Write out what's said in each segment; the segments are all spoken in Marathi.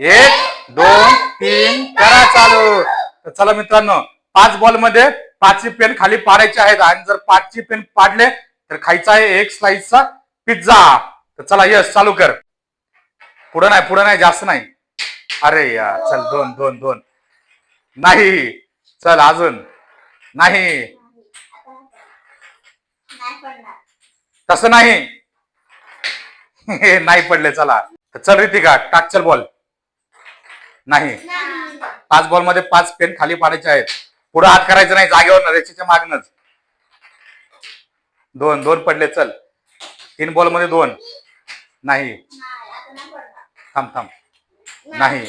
एक दोन तीन करा चालू. तर चला मित्रांनो पाच बॉलमध्ये पाचशे पेन खाली पाडायचे आहेत. आणि जर पाचशे पेन पाडले तर खायचा आहे एक स्लाइसचा पिझ्झा तर चला यस चालू कर. पुढं नाही पुढं नाही जास्त नाही. अरे यार चल दोन दोन दोन. नाही चल अजून. नाही. तसं नाही. हे नाही पडले चला. तर चल रितिका टाक चल बॉल नाही. पाच बॉलमध्ये पाच पेन खाली पाडायचे आहेत. पुढे हात करायचं नाही जागेवर रेषेच्या मागणच दोन दोन पडले चल. तीन बॉलमध्ये दोन. नाही. थांब थांब. नाही.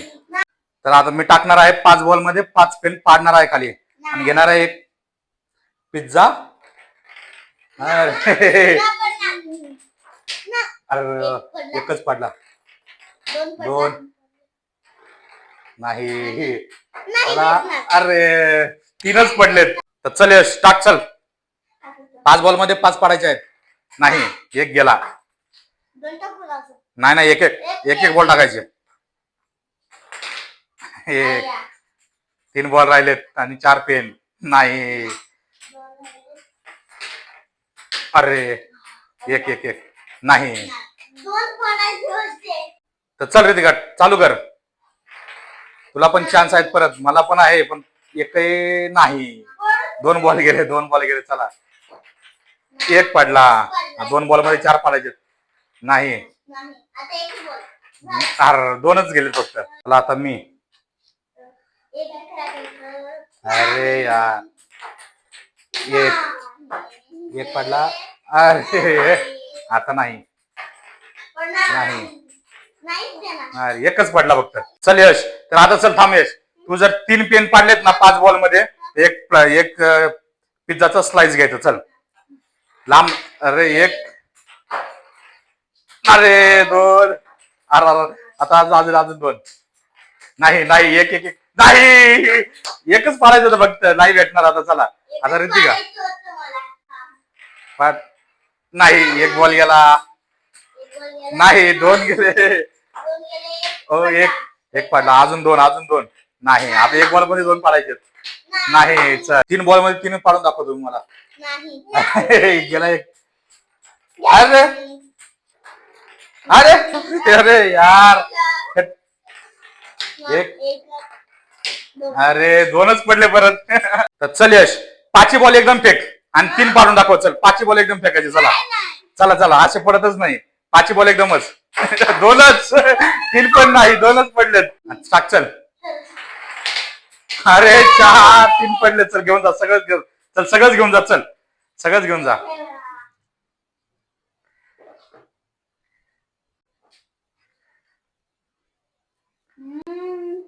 तर आता मी टाकणार आहे पाच बॉलमध्ये पाच पेन पाडणार आहे खाली. आणि घेणार आहे एक. पिझ्झा. अरे. अरे, एकच पडला. दोन. नाही. मला. अरे तीनच पडलेत. तर चल यश टाक चल. पाच बॉलमध्ये पाच पाडायचे आहेत. नाही एक गेला. नाही नाही एक एक. एक एक बॉल टाकायचे. एक. तीन बॉल राहिलेत आणि चार पेन नाही. अरे एक एक एक. नाही. तर चल रे तिकट. चालू कर. तुला पण चान्स आहेत परत. मला पण आहे पण एकही नाही. दोन बॉल गेले दोन बॉल गेले. चला. एक पडला. दोन बॉलमध्ये चार पाडायचे. नाही. एक अरे दोनच गेले फक्त. चला आता मी. एक. अरे यार. एक. एक पडला. अरे. आता नाही. नाही. अरे एकच पडला फक्त. चल यश. तर आता चल थांब यश. तू जर तीन पेन पाडलेत ना पाच बॉलमध्ये एक एक पिझ्झाचा स्लाइस घ्यायचं. चल. लांब. अरे एक. अरे दोन. अरे आता अजून अजून दोन. नाही नाही एक एक एक. नाही! एकच पाडायचं होतं फक्त. नाही भेटणार आता. चला. आता. हा. पाड. नाही एक बॉल गेला. नाही दोन गेले. दोन गेले. हो एक. एक पडला. अजून दोन अजून दोन. नाही आता एक बॉलमध्ये दोन पाडायचे नाही चल. तीन बॉलमध्ये तीन पाडून दाखव तुम्ही मला. नाही. गेला एक. अरे. अरे. अरे यार. एक. अरे दोनच पडले परत. तर चल यश. पाचही बॉल एकदम फेक. आणि तीन पाडून दाखव. चल पाचही बॉल एकदम फेकायचे. चला. चला चला. असे पडतच नाही. पाचही बॉल एकदमच. दोनच. तीन पण नाही दोनच पडलेत. चल. अरे चार तीन पडले चल घेऊन जा सगळंच घेऊन. चल सगळंच घेऊन जा चल. सगळंच घेऊन जा. हम्म.